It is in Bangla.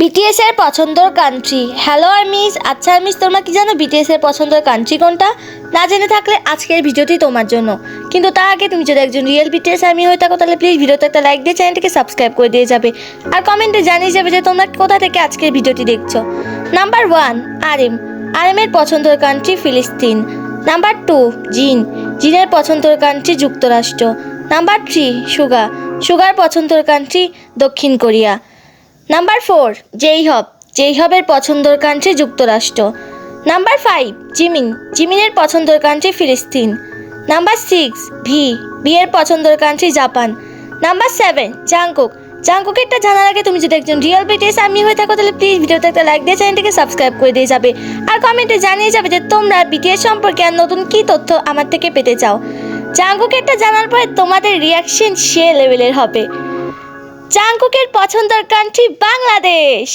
বিটিএস এর পছন্দর কান্ট্রি হ্যালো আর্মিস আচ্ছা আর্মিস তোমরা কি জানো বিটিএস এর পছন্দের কান্ট্রি কোনটা? না জেনে থাকলে আজকের ভিডিওটি তোমার জন্য। কিন্তু তার আগে তুমি যদি একজন রিয়েল বিটিএস আর্মি হয়ে থাকো, তাহলে প্লিজ ভিডিওতে একটা লাইক দিয়ে চ্যানেলটিকে সাবস্ক্রাইব করে দিয়ে যাবে। আর কমেন্টে জানিয়ে যাবে যে তোমরা কোথা থেকে আজকের ভিডিওটি দেখছ। নাম্বার ওয়ান আর আরএম আরএম এর পছন্দের কান্ট্রি ফিলিস্তিন। Number two Jin. জিনের পছন্দের কান্ট্রি যুক্তরাষ্ট্র। Number three Suga. সুগার পছন্দের কান্ট্রি দক্ষিণ Korea. Number four J Hope J হবের পছন্দর কান্ট্রি যুক্তরাষ্ট্র। নাম্বার ফাইভ জিমিন জিমিনের পছন্দর কান্ট্রি ফিলিস্তিন। নাম্বার সিক্স ভি এর পছন্দর country Japan. Number seven Jungkook জাংকুকেরটা জানার আগে তুমি যদি একজন রিয়েল বিটিএস আমি হয়ে থাকো, তাহলে প্লিজ ভিডিওতে একটা লাইক দিয়ে চ্যানেলটিকে সাবস্ক্রাইব করে দিয়ে যাবে। আর কমেন্টে জানিয়ে যাবে যে তোমরা বিটিএস সম্পর্কে আর নতুন কী তথ্য আমার থেকে পেতে চাও। জাংকুকেরটা জানার পরে তোমাদের রিয়াকশন সে লেভেলের হবে। জাংকুকের পছন্দের কান্ট্রি বাংলাদেশ।